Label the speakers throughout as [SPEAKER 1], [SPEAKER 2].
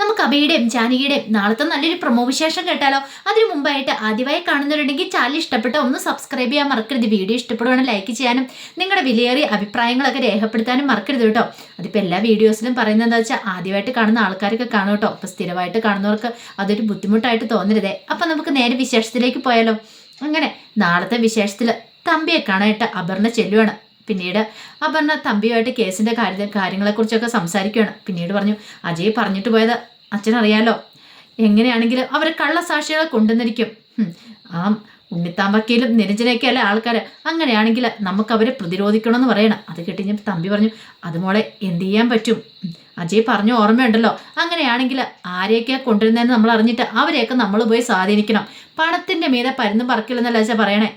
[SPEAKER 1] നമുക്ക് അഭയുടെയും ജാനകിയുടെയും നാളത്തെ നല്ലൊരു പ്രൊമോ വിശേഷം കേട്ടാലോ? അതിനു മുമ്പായിട്ട് ആദ്യമായി കാണുന്നവരുണ്ടെങ്കിൽ ചാനൽ ഇഷ്ടപ്പെട്ട ഒന്ന് സബ്സ്ക്രൈബ് ചെയ്യാൻ മറക്കരുത്. വീഡിയോ ഇഷ്ടപ്പെടുവാണെങ്കിൽ ലൈക്ക് ചെയ്യാനും നിങ്ങളുടെ വിലയേറിയ അഭിപ്രായങ്ങളൊക്കെ രേഖപ്പെടുത്താനും മറക്കരുത് കേട്ടോ. അതിപ്പോൾ എല്ലാ വീഡിയോസിലും പറയുന്നത് എന്താ വെച്ചാൽ ആദ്യമായിട്ട് കാണുന്ന ആൾക്കാരൊക്കെ കാണും കേട്ടോ. അപ്പോൾ സ്ഥിരമായിട്ട് കാണുന്നവർക്ക് അതൊരു ബുദ്ധിമുട്ടായിട്ട് തോന്നരുതേ. അപ്പം നമുക്ക് നേരെ വിശേഷത്തിലേക്ക് പോയാലോ? അങ്ങനെ നാളത്തെ വിശേഷത്തിൽ തമ്പിയെ കാണാനായിട്ട് അപർണ ചെല്ലുവാണ്. പിന്നീട് അപർണ തമ്പിയുമായിട്ട് കേസിന്റെ കാര്യ കാര്യങ്ങളെക്കുറിച്ചൊക്കെ സംസാരിക്കുകയാണ്. പിന്നീട് പറഞ്ഞു അജയ് പറഞ്ഞിട്ട് പോയത് അച്ഛനറിയാലോ? എങ്ങനെയാണെങ്കിലും അവരെ കള്ളസാക്ഷികളെ കൊണ്ടുവന്നിരിക്കും. ആ ഉണ്ണിത്താമ്പക്കയിലും നിരഞ്ജനയൊക്കെ അല്ലേ ആൾക്കാർ അങ്ങനെയാണെങ്കിൽ നമുക്ക് അവരെ പ്രതിരോധിക്കണമെന്ന് പറയണം. അത് ഞാൻ തമ്പി പറഞ്ഞു അത് മോളെ എന്ത് ചെയ്യാൻ പറ്റും? അജയ് പറഞ്ഞു ഓർമ്മയുണ്ടല്ലോ. അങ്ങനെയാണെങ്കിൽ ആരെയൊക്കെയാണ് കൊണ്ടുവരുന്നതെന്ന് നമ്മൾ അറിഞ്ഞിട്ട് അവരെയൊക്കെ നമ്മൾ പോയി സ്വാധീനിക്കണം. പണത്തിന്റെ മീതെ പരുന്ന് പറക്കില്ലെന്നല്ല വെച്ചാൽ പറയണേ?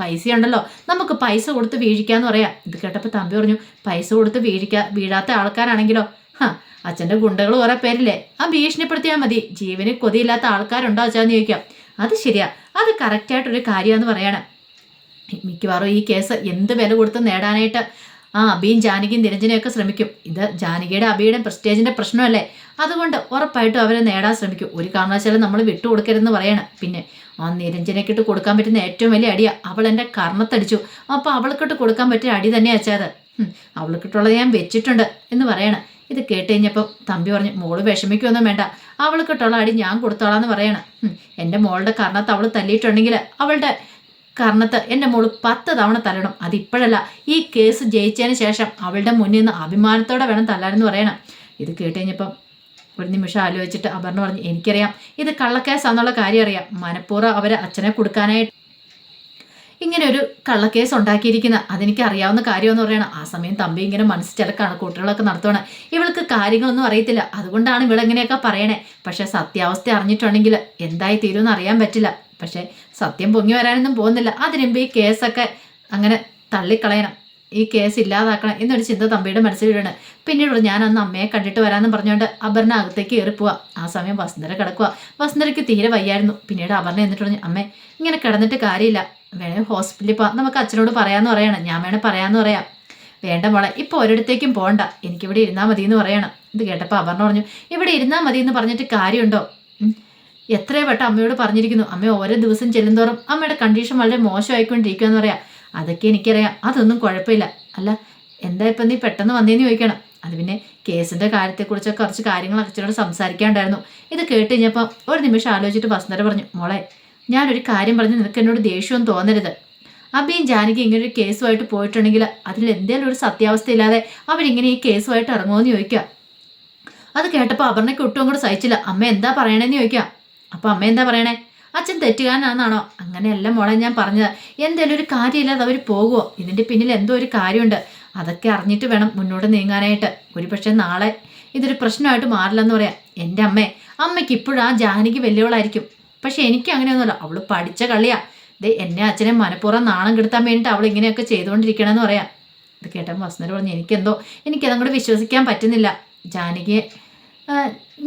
[SPEAKER 1] പൈസ ഉണ്ടല്ലോ നമുക്ക് പൈസ കൊടുത്ത് വീഴിക്കാന്ന് പറയാം. ഇത് കേട്ടപ്പോൾ തമ്പി പറഞ്ഞു പൈസ കൊടുത്ത് വീഴിക്കാ വീഴാത്ത ആൾക്കാരാണെങ്കിലോ? ഹാ അച്ഛന്റെ ഗുണ്ടകൾ കുറേ പേരില്ലേ? ആ ഭീഷണിപ്പെടുത്തിയാൽ മതി. ജീവന് കൊതിയില്ലാത്ത ആൾക്കാരുണ്ടോ അച്ഛാന്ന് ചോദിക്കാം. അത് ശരിയാ. അത് കറക്റ്റായിട്ടൊരു കാര്യമാണെന്ന് പറയണം. മിക്കവാറും ഈ കേസ് എന്ത് വില കൊടുത്ത് നേടാനായിട്ട് ആ അബിയും ജാനകിയും നിരഞ്ജനയൊക്കെ ശ്രമിക്കും. ഇത് ജാനകിയുടെ അബിയുടെ പ്രസ്റ്റേജിന്റെ പ്രശ്നമല്ലേ? അതുകൊണ്ട് ഉറപ്പായിട്ടും അവരെ നേടാൻ ശ്രമിക്കും. ഒരു കാരണവശാലും നമ്മൾ വിട്ടു വിട്ടുകൊടുക്കരുതെന്ന് പറയണം. പിന്നെ ആ നിരഞ്ജനക്കിട്ട് കൊടുക്കാൻ പറ്റുന്ന ഏറ്റവും വലിയ അടിയാ. അവൾ എന്റെ കർണത്തടിച്ചു. അപ്പോൾ അവൾക്കിട്ട് കൊടുക്കാൻ പറ്റിയ അടി തന്നെ അച്ചാത് അവൾക്കിട്ടുള്ളത് ഞാൻ വെച്ചിട്ടുണ്ട് എന്ന് പറയണം. ഇത് കേട്ട് കഴിഞ്ഞപ്പോൾ തമ്പി പറഞ്ഞു മോൾ വിഷമിക്കൊന്നും വേണ്ട. അവൾക്കിട്ടുള്ള അടി ഞാൻ കൊടുത്തോളാന്ന് പറയണം. ഹും, എന്റെ മോളുടെ കർണത്ത് അവൾ തല്ലിയിട്ടുണ്ടെങ്കിൽ അവളുടെ കർണത്ത് എന്റെ മോൾ പത്ത് തവണ തല്ലണം. അതിപ്പോഴല്ല ഈ കേസ് ജയിച്ചതിന് ശേഷം അവളുടെ മുന്നിൽ നിന്ന് അഭിമാനത്തോടെ വേണം തല്ലാനെന്ന് പറയണം. ഇത് കേട്ട് കഴിഞ്ഞപ്പം ഒരു നിമിഷം ആലോചിച്ചിട്ട് അപർണ പറഞ്ഞു എനിക്കറിയാം ഇത് കള്ളക്കേസാന്നുള്ള കാര്യം അറിയാം. മനഃപൂർവം അവരെ അച്ഛനെ കൊടുക്കാനായിട്ട് ഇങ്ങനെ ഒരു കള്ളക്കേസ് ഉണ്ടാക്കിയിരിക്കുന്ന. അതെനിക്ക് അറിയാവുന്ന കാര്യമെന്ന് പറയണം. ആ സമയം തമ്പി ഇങ്ങനെ മനസ്സിൽ ചില കണക്കൂട്ടലുകളൊക്കെ നടത്തുവാണ്. ഇവൾക്ക് കാര്യങ്ങളൊന്നും അറിയത്തില്ല. അതുകൊണ്ടാണ് ഇവളെങ്ങനെയൊക്കെ പറയണേ. പക്ഷെ സത്യാവസ്ഥ അറിഞ്ഞിട്ടുണ്ടെങ്കിൽ എന്തായി തീരുമെന്ന് അറിയാൻ പറ്റില്ല. പക്ഷെ സത്യം പൊങ്ങി വരാനൊന്നും പോകുന്നില്ല. അതിനുമ്പ് ഈ കേസൊക്കെ അങ്ങനെ തള്ളിക്കളയണം. ഈ കേസ് ഇല്ലാതാക്കണം എന്നൊരു ചിന്ത തമ്പിയുടെ മനസ്സിൽ വീഴാണ് പിന്നീട് ഞാൻ അന്ന് അമ്മയെ കണ്ടിട്ട് വരാമെന്ന് പറഞ്ഞുകൊണ്ട് അപർണ അകത്തേക്ക് കയറിപ്പോവാ. ആ സമയം വസുന്ധര കിടക്കുക വസുന്ധരയ്ക്ക് തീരെ വയ്യായിരുന്നു. പിന്നീട് അപർണ എന്നിട്ട് പറഞ്ഞു അമ്മേ ഇങ്ങനെ കിടന്നിട്ട് കാര്യമില്ല. വേണേ ഹോസ്പിറ്റലിൽ പോവാം. നമുക്ക് അച്ഛനോട് പറയാമെന്ന് പറയണം. ഞാൻ വേണേ പറയാമെന്ന് പറയാം. വേണ്ട മോളെ ഇപ്പോൾ ഒരിടത്തേക്കും പോകണ്ട എനിക്കിവിടെ ഇരുന്നാൽ മതി എന്ന് പറയണം. ഇത് കേട്ടപ്പോൾ അപർണ പറഞ്ഞു ഇവിടെ ഇരുന്നാൽ മതി എന്ന് പറഞ്ഞിട്ട് കാര്യമുണ്ടോ? എത്രയോ വട്ടം അമ്മയോട് പറഞ്ഞിരിക്കുന്നു അമ്മ ഓരോ ദിവസം ചെല്ലുന്തോറും അമ്മയുടെ കണ്ടീഷൻ വളരെ മോശമായിക്കൊണ്ടിരിക്കുക എന്ന് പറയാം. അതൊക്കെ എനിക്കറിയാം. അതൊന്നും കുഴപ്പമില്ല. അല്ല എന്താ ഇപ്പം നീ പെട്ടെന്ന് വന്നേന്ന് ചോദിക്കണം. അത് പിന്നെ കേസിന്റെ കാര്യത്തെക്കുറിച്ച് കുറച്ച് കാര്യങ്ങൾ അച്ഛനോട് സംസാരിക്കാണ്ടായിരുന്നു. ഇത് കേട്ട് കഴിഞ്ഞപ്പോൾ ഒരു നിമിഷം ആലോചിച്ചിട്ട് വസുന്ധര പറഞ്ഞു മോളെ ഞാനൊരു കാര്യം പറഞ്ഞ് നിനക്ക് എന്നോട് ദേഷ്യവും തോന്നരുത്. അബിയും ജാനകി ഇങ്ങനെ ഒരു കേസുമായിട്ട് പോയിട്ടുണ്ടെങ്കിൽ അതിൽ എന്തെങ്കിലും ഒരു സത്യാവസ്ഥ ഇല്ലാതെ അവരിങ്ങനെ ഈ കേസുമായിട്ട് ഇറങ്ങുമെന്ന് ചോദിക്കുക. അത് കേട്ടപ്പോൾ അപർണയ്ക്ക് ഒട്ടും അങ്ങോട്ട് സഹിച്ചില്ല. അമ്മ എന്താ പറയണേന്ന് ചോദിക്കാം അപ്പോൾ അമ്മ എന്താ പറയണേ? അച്ഛൻ തെറ്റുകാരനാണെന്നാണോ? അങ്ങനെയല്ല മോളെ ഞാൻ പറഞ്ഞത്. എന്തേലും ഒരു കാര്യമില്ലാതെ അവർ പോകുമോ ഇതിന്റെ പിന്നിൽ എന്തോ ഒരു കാര്യമുണ്ട്. അതൊക്കെ അറിഞ്ഞിട്ട് വേണം മുന്നോട്ട് നീങ്ങാനായിട്ട്. ഒരു പക്ഷേ നാളെ ഇതൊരു പ്രശ്നമായിട്ട് മാറില്ലെന്ന് പറയാം. എന്റെ അമ്മേ അമ്മയ്ക്ക് ഇപ്പോഴും ആ ജാനകി വെല്ലുവിളായിരിക്കും പക്ഷെ എനിക്ക് അങ്ങനെയൊന്നുമല്ല. അവൾ പഠിച്ച കളിയാ. ദേ എന്നെ അച്ഛനെ മനഃപൂർവം നാണം കെടുത്താൻ വേണ്ടിയിട്ട് അവൾ ഇങ്ങനെയൊക്കെ ചെയ്തുകൊണ്ടിരിക്കണമെന്ന് പറയാം. ഇത് കേട്ടപ്പോൾ വസന്തര പറഞ്ഞു എനിക്കെന്തോ? എനിക്കതങ്ങോട്ട് വിശ്വസിക്കാൻ പറ്റുന്നില്ല. ജാനകിയെ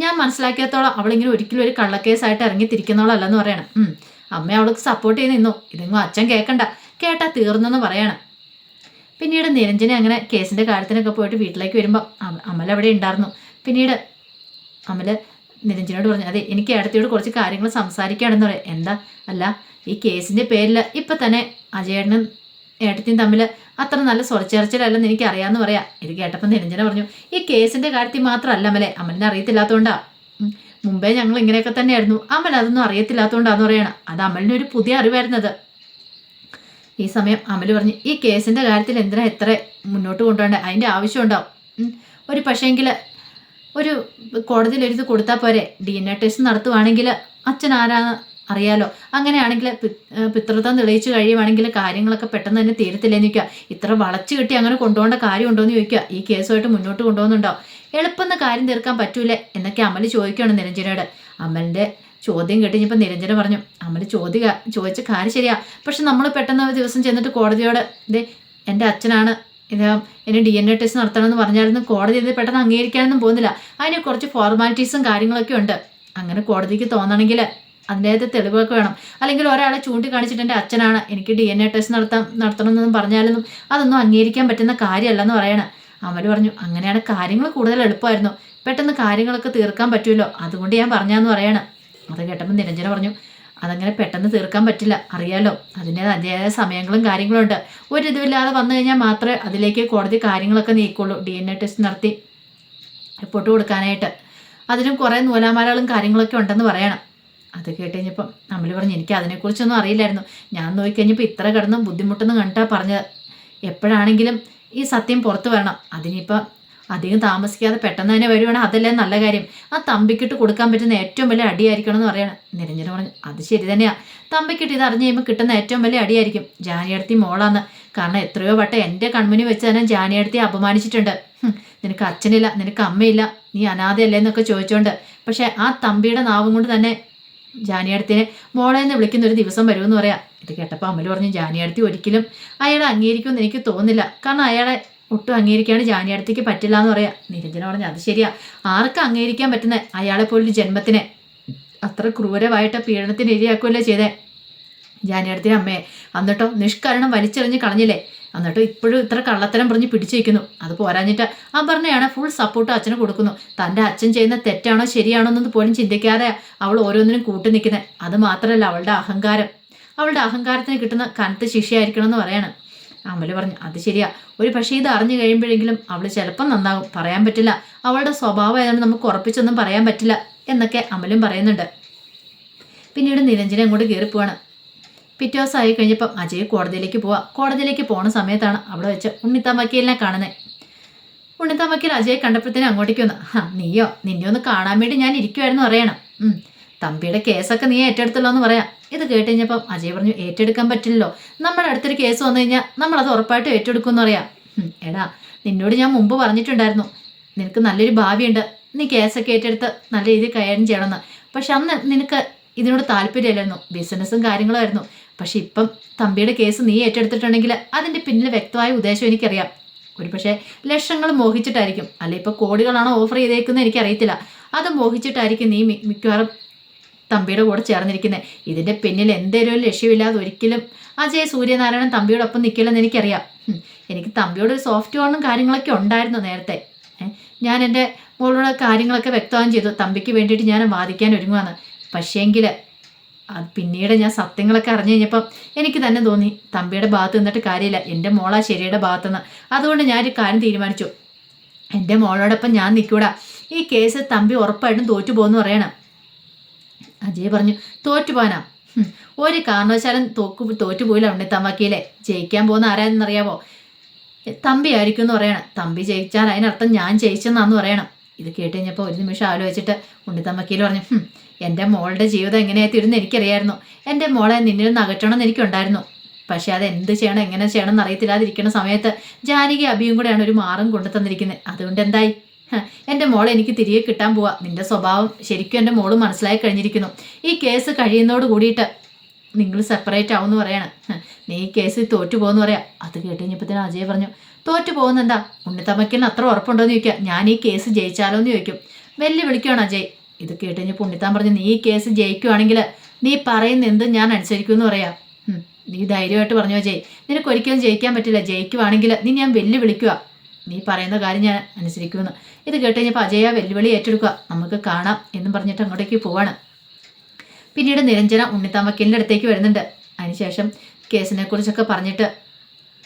[SPEAKER 1] ഞാൻ മനസ്സിലാക്കിയത്തോളം അവളിങ്ങനെ ഒരിക്കലും ഒരു കള്ളക്കേസായിട്ട് ഇറങ്ങി തിരിക്കുന്നവളല്ലെന്ന് പറയണം. അമ്മ അവൾക്ക് സപ്പോർട്ട് ചെയ്ത് നിന്നു. ഇതെങ്ങും അച്ഛൻ കേൾക്കണ്ട കേട്ടാ തീർന്നെന്ന് പറയണം. പിന്നീട് നിരഞ്ജനെ അങ്ങനെ കേസിന്റെ കാര്യത്തിനൊക്കെ പോയിട്ട് വീട്ടിലേക്ക് വരുമ്പോൾ അമൽ അവിടെ ഉണ്ടായിരുന്നു. പിന്നീട് അമൽ നിരഞ്ജനോട് പറഞ്ഞു അതെ എനിക്ക് ഏടത്തിയോട് കുറച്ച് കാര്യങ്ങൾ സംസാരിക്കുകയാണെന്ന് പറയാം. എന്താ? അല്ല ഈ കേസിന്റെ പേരിൽ ഇപ്പം തന്നെ അജയേട്ടനും ഏട്ടത്തിയും തമ്മിൽ അത്ര നല്ല സ്വരച്ചേർച്ചിലല്ലെന്ന് എനിക്ക് അറിയാമെന്ന് പറയാം. ഇത് കേട്ടപ്പോൾ നിരഞ്ജന പറഞ്ഞു ഈ കേസിന്റെ കാര്യത്തിൽ മാത്രമല്ല അമലെ അമലിനെ അറിയത്തില്ലാത്തതുകൊണ്ടാ. മുമ്പേ ഞങ്ങൾ ഇങ്ങനെയൊക്കെ തന്നെയായിരുന്നു. അമൽ അതൊന്നും അറിയത്തില്ലാത്തതുകൊണ്ടാന്ന് പറയണം. അത് അമലിന് ഒരു പുതിയ അറിവായിരുന്നത്. ഈ സമയം അമൽ പറഞ്ഞു ഈ കേസിന്റെ കാര്യത്തിൽ എന്തിനാ എത്ര മുന്നോട്ട് കൊണ്ടുപോകേണ്ടത് അതിന്റെ ആവശ്യം ഉണ്ടാവും ഒരു പക്ഷേങ്കിൽ ഒരു കോടതിയിൽ എഴുതി കൊടുത്താൽ പോരെ. ഡി എൻ എ ടെസ്റ്റ് നടത്തുവാണെങ്കിൽ അച്ഛൻ ആരാന്ന് അറിയാലോ. അങ്ങനെയാണെങ്കിൽ പിതൃത്വം തെളിയിച്ചു കഴിയുവാണെങ്കിൽ കാര്യങ്ങളൊക്കെ പെട്ടെന്ന് തന്നെ തീരത്തില്ലെന്ന് ചോദിക്കുക. ഇത്ര വളച്ചു കെട്ടി അങ്ങനെ കൊണ്ടുപോകേണ്ട കാര്യമുണ്ടോ എന്ന് ചോദിക്കുക. ഈ കേസുമായിട്ട് മുന്നോട്ട് കൊണ്ടുപോകുന്നുണ്ടോ? എളുപ്പം കാര്യം തീർക്കാൻ പറ്റൂലേ എന്നൊക്കെ അമൽ ചോദിക്കുകയാണ് നിരഞ്ജനയോട്. അമലിന്റെ ചോദ്യം കേട്ടിഞ്ഞപ്പോൾ നിരഞ്ജന പറഞ്ഞു അമൽ ചോദ്യ ചോദിച്ച കാര്യം ശരിയാ. പക്ഷെ നമ്മൾ പെട്ടെന്ന് ഒരു ദിവസം ചെന്നിട്ട് കോടതിയോട് ഇതേ എന്റെ അച്ഛനാണ് ഇത് എന്നെ ഡി എൻ എ ടെസ്റ്റ് നടത്തണമെന്ന് പറഞ്ഞായിരുന്നു. കോടതി ഇത് പെട്ടെന്ന് അംഗീകരിക്കാനൊന്നും പോകുന്നില്ല. അതിന് കുറച്ച് ഫോർമാലിറ്റീസും കാര്യങ്ങളൊക്കെ ഉണ്ട്. അങ്ങനെ കോടതിക്ക് തോന്നണമെങ്കിൽ അതിന്റെ തെളിവൊക്കെ വേണം. അല്ലെങ്കിൽ ഒരാളെ ചൂണ്ടിക്കാണിച്ചിട്ട് എന്റെ അച്ഛനാണ് എനിക്ക് ഡി എൻ എ ടെസ്റ്റ് നടത്താം നടത്തണമെന്നൊന്നും പറഞ്ഞാലൊന്നും അതൊന്നും അംഗീകരിക്കാൻ പറ്റുന്ന കാര്യമല്ലെന്ന് പറയണം. അമൽ പറഞ്ഞു അങ്ങനെയാണ് കാര്യങ്ങൾ കൂടുതൽ എളുപ്പമായിരുന്നു. പെട്ടെന്ന് കാര്യങ്ങളൊക്കെ തീർക്കാൻ പറ്റുമല്ലോ. അതുകൊണ്ട് ഞാൻ പറഞ്ഞാന്ന് പറയണം. അത് കേട്ടപ്പോൾ നിരഞ്ജന പറഞ്ഞു അതങ്ങനെ പെട്ടെന്ന് തീർക്കാൻ പറ്റില്ല. അറിയാലോ അതിന്റെ അതിന്റെതായ സമയങ്ങളും കാര്യങ്ങളും ഉണ്ട്. ഒരു ഇതുമില്ലാതെ വന്നു കഴിഞ്ഞാൽ മാത്രമേ അതിലേക്ക് കോടതി കാര്യങ്ങളൊക്കെ നീക്കുള്ളൂ. ഡി എൻ എ ടെസ്റ്റ് നടത്തി റിപ്പോർട്ട് കൊടുക്കാനായിട്ട്. അതിനും കുറേ നൂലാമാലകളും കാര്യങ്ങളൊക്കെ ഉണ്ടെന്ന് പറയണം. അത് കേട്ട് കഴിഞ്ഞപ്പം നമ്മൾ പറഞ്ഞു എനിക്ക് അതിനെക്കുറിച്ചൊന്നും അറിയില്ലായിരുന്നു. ഞാൻ നോക്കിക്കഴിഞ്ഞപ്പോൾ ഇത്ര കിടന്ന് ബുദ്ധിമുട്ടെന്ന് കണ്ടാ പറഞ്ഞത്. എപ്പോഴാണെങ്കിലും ഈ സത്യം പുറത്തു വരണം. അതിനിപ്പം അധികം താമസിക്കാതെ പെട്ടെന്ന് തന്നെ വരുവാണെങ്കിൽ അതല്ലേ നല്ല കാര്യം. ആ തമ്പിക്കിട്ട് കൊടുക്കാൻ പറ്റുന്ന ഏറ്റവും വലിയ അടിയായിരിക്കണം എന്ന് പറയണം. നിരഞ്ജന പറഞ്ഞു അത് ശരി തന്നെയാണ് തമ്പിക്കിട്ട് ഇത് അറിഞ്ഞു കഴിയുമ്പോൾ കിട്ടുന്ന ഏറ്റവും വലിയ അടിയായിരിക്കും. ജാനിയടുത്തി മോളാന്ന്. കാരണം എത്രയോ വട്ടം എന്റെ കൺമുനി വെച്ച് തന്നെ ജാനിയടുത്തി അപമാനിച്ചിട്ടുണ്ട്. നിനക്ക് അച്ഛനില്ല നിനക്ക് അമ്മയില്ല. നീ അനാഥയല്ലേ എന്നൊക്കെ ചോദിച്ചോണ്ട്. പക്ഷേ ആ തമ്പിയുടെ നാവും കൊണ്ട് തന്നെ ജാനിയടുത്തിനെ മോളെ എന്ന് വിളിക്കുന്ന ഒരു ദിവസം വരുമെന്ന് പറയാം. ഇത് കേട്ടപ്പോൾ അമ്മൽ പറഞ്ഞു ജാനിയടുത്തി ഒരിക്കലും അയാളെ അംഗീകരിക്കുമെന്ന് എനിക്ക് തോന്നുന്നില്ല. കാരണം അയാളെ ഒട്ടും അംഗീകരിക്കാണ് ജാനിയടുത്തേക്ക് പറ്റില്ല എന്ന് പറയാം. നിരഞ്ജന പറഞ്ഞു അത് ശരിയാ. ആർക്കും അംഗീകരിക്കാൻ പറ്റുന്ന? അയാളെ പോലൊരു ജന്മത്തിനെ. അത്ര ക്രൂരമായിട്ട് പീഡനത്തിന് ഇരയാക്കുമല്ലോ ചെയ്തേ? ജാനിയടുത്തിന്റെ അമ്മയെ എന്നിട്ടോ നിഷ്കരണം വലിച്ചെറിഞ്ഞ് കളഞ്ഞില്ലേ? എന്നിട്ടോ ഇപ്പോഴും ഇത്ര കള്ളത്തരം പറഞ്ഞ് പിടിച്ചിരിക്കുന്നു അത് പോരാഞ്ഞിട്ട് പറഞ്ഞയാണ് ഫുൾ സപ്പോർട്ട് അച്ഛന് കൊടുക്കുന്നു. തന്റെ അച്ഛൻ ചെയ്യുന്ന തെറ്റാണോ ശരിയാണോ എന്നൊന്നും പോലും ചിന്തിക്കാതെ അവൾ ഓരോന്നിനും കൂട്ടി നിൽക്കുന്നത് അത് മാത്രമല്ല അവളുടെ അഹങ്കാരം. അവളുടെ അഹങ്കാരത്തിന് കിട്ടുന്ന കനത്ത ശിക്ഷയായിരിക്കണം എന്ന് പറയാണ്. അമൽ പറഞ്ഞു അത് ശരിയാ. ഒരു പക്ഷേ ഇത് അറിഞ്ഞു കഴിയുമ്പോഴെങ്കിലും അവൾ ചിലപ്പം നന്നാകും. പറയാൻ പറ്റില്ല. അവളുടെ സ്വഭാവം ആയതുകൊണ്ട് നമുക്ക് ഉറപ്പിച്ചൊന്നും പറയാൻ പറ്റില്ല എന്നൊക്കെ അമലും പറയുന്നുണ്ട്. പിന്നീട് നിരഞ്ജന അങ്ങോട്ട് കയറിപ്പോവാണ്. പിറ്റേ ആയി കഴിഞ്ഞപ്പം അജയ് കോടതിയിലേക്ക് പോവാം. കോടതിയിലേക്ക് പോണ സമയത്താണ് അവിടെ വെച്ച് ഉണ്ണിത്താൻ വക്കീലിനെ കാണുന്നത് ഉണ്ണിത്താൻ വക്കീൽ അജയ് കണ്ടപ്പോഴത്തേനും അങ്ങോട്ടേക്ക് വന്നു ആ നീയോ? നിന്നെ ഒന്ന് കാണാൻ വേണ്ടി ഞാൻ ഇരിക്കുമായിരുന്നു പറയണം ഉം, തമ്പിയുടെ കേസൊക്കെ നീ ഏറ്റെടുത്തല്ലോ എന്ന് പറയാം. ഇത് കേട്ട് കഴിഞ്ഞപ്പം അജയ് പറഞ്ഞു ഏറ്റെടുക്കാൻ പറ്റില്ലല്ലോ. നമ്മുടെ അടുത്തൊരു കേസ് വന്നു കഴിഞ്ഞാൽ നമ്മളത് ഉറപ്പായിട്ട് ഏറ്റെടുക്കും എന്ന് പറയാം. എടാ നിന്നോട് ഞാൻ മുമ്പ് പറഞ്ഞിട്ടുണ്ടായിരുന്നു. നിനക്ക് നല്ലൊരു ഭാവിയുണ്ട്. നീ കേസൊക്കെ ഏറ്റെടുത്ത് നല്ല രീതിയിൽ കൈകാര്യം ചെയ്യണമെന്ന്. പക്ഷെ അന്ന് നിനക്ക് ഇതിനോട് താല്പര്യമില്ലായിരുന്നു. ബിസിനസ്സും കാര്യങ്ങളുമായിരുന്നു പക്ഷെ ഇപ്പം തമ്പിയുടെ കേസ് നീ ഏറ്റെടുത്തിട്ടുണ്ടെങ്കിൽ അതിന്റെ പിന്നിൽ വ്യക്തമായ ഉദ്ദേശം എനിക്കറിയാം. ഒരു പക്ഷേ ലക്ഷങ്ങൾ മോഹിച്ചിട്ടായിരിക്കും. അല്ല ഇപ്പോൾ കോടികളാണോ ഓഫർ ചെയ്തേക്കുന്നത് എനിക്കറിയത്തില്ല. അത് മോഹിച്ചിട്ടായിരിക്കും നീ മിക്കവാറും തമ്പിയുടെ കൂടെ ചേർന്നിരിക്കുന്നത്. ഇതിന്റെ പിന്നിൽ എന്തേലും ലക്ഷ്യമില്ലാതെ ഒരിക്കലും അജയ് സൂര്യനാരായണൻ തമ്പിയോടൊപ്പം നിൽക്കില്ലെന്ന് എനിക്കറിയാം. എനിക്ക് തമ്പിയോട് ഒരു സോഫ്റ്റ് കോർണും കാര്യങ്ങളൊക്കെ ഉണ്ടായിരുന്നു നേരത്തെ. ഞാൻ എന്റെ മോളോട് കാര്യങ്ങളൊക്കെ വ്യക്തമായും ചെയ്തു. തമ്പിക്ക് വേണ്ടിയിട്ട് ഞാൻ വാദിക്കാൻ ഒരുങ്ങുവാന്ന് പക്ഷേങ്കിൽ പിന്നീട് ഞാൻ സത്യങ്ങളൊക്കെ അറിഞ്ഞു കഴിഞ്ഞപ്പം എനിക്ക് തന്നെ തോന്നി തമ്പിയുടെ ഭാഗത്ത് നിന്നിട്ട് കാര്യമില്ല എന്റെ മോളാ ശരിയുടെ ഭാഗത്തുനിന്ന്. അതുകൊണ്ട് ഞാനൊരു കാര്യം തീരുമാനിച്ചു. എന്റെ മോളോടൊപ്പം ഞാൻ നിൽക്കൂടാ ഈ കേസ് തമ്പി ഉറപ്പായിട്ടും തോറ്റു പോകുന്നു പറയണം. അജയ് പറഞ്ഞു തോറ്റുപോനാ ഹും, ഒരു കാരണവശാലും തോക്കു തോറ്റുപോയില്ല ഉണ്ണിത്താൻ വക്കീലെ ജയിക്കാൻ പോകുന്ന ആരാന്നറിയാവോ തമ്പി ആയിരിക്കും എന്ന് പറയണം. തമ്പി ജയിച്ചാൽ അതിനർത്ഥം ഞാൻ ജയിച്ചെന്നാന്ന് പറയണം. ഇത് കേട്ട് കഴിഞ്ഞപ്പോൾ ഒരു നിമിഷം ആലോചിച്ചിട്ട് ഉണ്ണിത്താൻ വക്കീൽ പറഞ്ഞു "ഹും, എന്റെ മോളുടെ ജീവിതം എങ്ങനെയായിത്തീരുന്നു എനിക്കറിയായിരുന്നു. എന്റെ മോളെ നിന്നിൽ നിന്ന് അകറ്റണമെന്ന് എനിക്കുണ്ടായിരുന്നു. പക്ഷേ അത് എന്ത് ചെയ്യണം എങ്ങനെ ചെയ്യണം എന്ന് അറിയത്തില്ലാതിരിക്കുന്ന സമയത്ത് ജാനകി അഭിയും കൂടെയാണ് ഒരു മാറും കൊണ്ടു തന്നിരിക്കുന്നത് അതുകൊണ്ട് എന്തായി എന്റെ മോളെ എനിക്ക് തിരികെ കിട്ടാൻ പോവാ. നിന്റെ സ്വഭാവം ശരിക്കും എന്റെ മോൾ മനസ്സിലായി കഴിഞ്ഞിരിക്കുന്നു. ഈ കേസ് കഴിയുന്നതോട് കൂടിയിട്ട് നിങ്ങൾ സെപ്പറേറ്റ് ആവും പറയാണ്. പറയണം നീ ഈ കേസിൽ തോറ്റു പോകുന്നു പറയാം. അത് കേട്ട് കഴിഞ്ഞപ്പോഴത്തേനും അജയ് പറഞ്ഞു തോറ്റു പോകുന്നെന്താ? ഉണ്ണിത്തമ്മയ്ക്കിന് അത്ര ഉറപ്പുണ്ടോ എന്ന് ചോദിക്കുക ഞാൻ ഈ കേസ് ജയിച്ചാലോ എന്ന് ചോദിക്കും. വെല്ലുവിളിക്കുകയാണ് അജയ്. ഇത് കേട്ട് ഞാൻ പുണ്യത്താൻ പറഞ്ഞു നീ ഈ കേസ് ജയിക്കുവാണെങ്കിൽ നീ പറയുന്ന എന്ത് ഞാൻ അനുസരിക്കുമെന്ന് പറയാം. നീ ധൈര്യമായിട്ട് പറഞ്ഞു ജയ് നിനക്ക് ഒരിക്കലും ജയിക്കാൻ പറ്റില്ല. ജയിക്കുവാണെങ്കിൽ നീ ഞാൻ വെല്ലുവിളിക്കുക നീ പറയുന്ന കാര്യം ഞാൻ അനുസരിക്കുമെന്ന്. ഇത് കേട്ട് കഴിഞ്ഞപ്പോൾ അജയ വെല്ലുവിളി ഏറ്റെടുക്കുക നമുക്ക് കാണാം എന്നും പറഞ്ഞിട്ട് അങ്ങോട്ടേക്ക് പോവാണ്. പിന്നീട് നിരഞ്ജന ഉണ്ണിത്താൻ വക്കീലിന്റെ അടുത്തേക്ക് വരുന്നുണ്ട്. അതിനുശേഷം കേസിനെ കുറിച്ചൊക്കെ പറഞ്ഞിട്ട്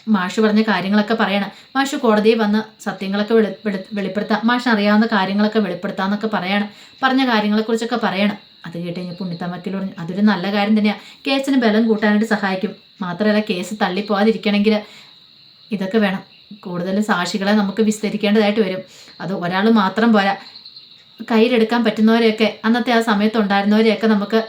[SPEAKER 1] മാഷ് പറഞ്ഞ കാര്യങ്ങളൊക്കെ പറയണം. മാഷ് കോടതിയിൽ വന്ന് സത്യങ്ങളൊക്കെ വെളി വെളി- വെളിപ്പെടുത്താം. മാഷ് അറിയാവുന്ന കാര്യങ്ങളൊക്കെ വെളിപ്പെടുത്താമെന്നൊക്കെ പറയണം. പറഞ്ഞ കാര്യങ്ങളെക്കുറിച്ചൊക്കെ പറയണം. അത് കേട്ട് കഴിഞ്ഞപ്പോൾ ഉണ്ണിത്താൻ പറഞ്ഞു അതൊരു നല്ല കാര്യം തന്നെയാണ് കേസിന് ബലം കൂട്ടാനായിട്ട് സഹായിക്കും. മാത്രമല്ല കേസ് തള്ളിപ്പോവാതിരിക്കണമെങ്കിൽ ഇതൊക്കെ വേണം. കൂടുതൽ സാക്ഷികളെ നമുക്ക് വിസ്തരിക്കേണ്ടതായിട്ട് വരും. അത് ഒരാൾ മാത്രം പോരാ. കയ്യിലെടുക്കാൻ പറ്റുന്നവരെയൊക്കെ അന്നത്തെ ആ സമയത്ത് ഉണ്ടായിരുന്നവരെയൊക്കെ നമുക്ക്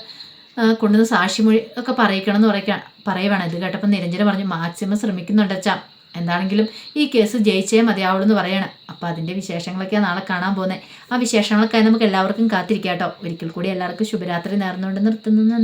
[SPEAKER 1] കൊണ്ടുവന്ന് സാക്ഷിമൊഴി ഒക്കെ പറയിക്കണം എന്ന് പറയിക്കാൻ പറയുവാണ്. ഇത് കേട്ടപ്പോൾ നിരഞ്ജന പറഞ്ഞു മാക്സിമം ശ്രമിക്കുന്നുണ്ട് അച്ഛാ എന്താണെങ്കിലും ഈ കേസ് ജയിച്ചേ മതിയാവുള്ളൂ എന്ന് പറയണം. അപ്പോൾ അതിന്റെ വിശേഷങ്ങളൊക്കെ നാളെ കാണാൻ പോകുന്നത് ആ വിശേഷങ്ങളൊക്കെ നമുക്ക് എല്ലാവർക്കും കാത്തിരിക്കാം കേട്ടോ ഒരിക്കൽ കൂടി എല്ലാവർക്കും ശുഭരാത്രി നേർന്നുകൊണ്ട് നിർത്തുന്നു. നന്ദി.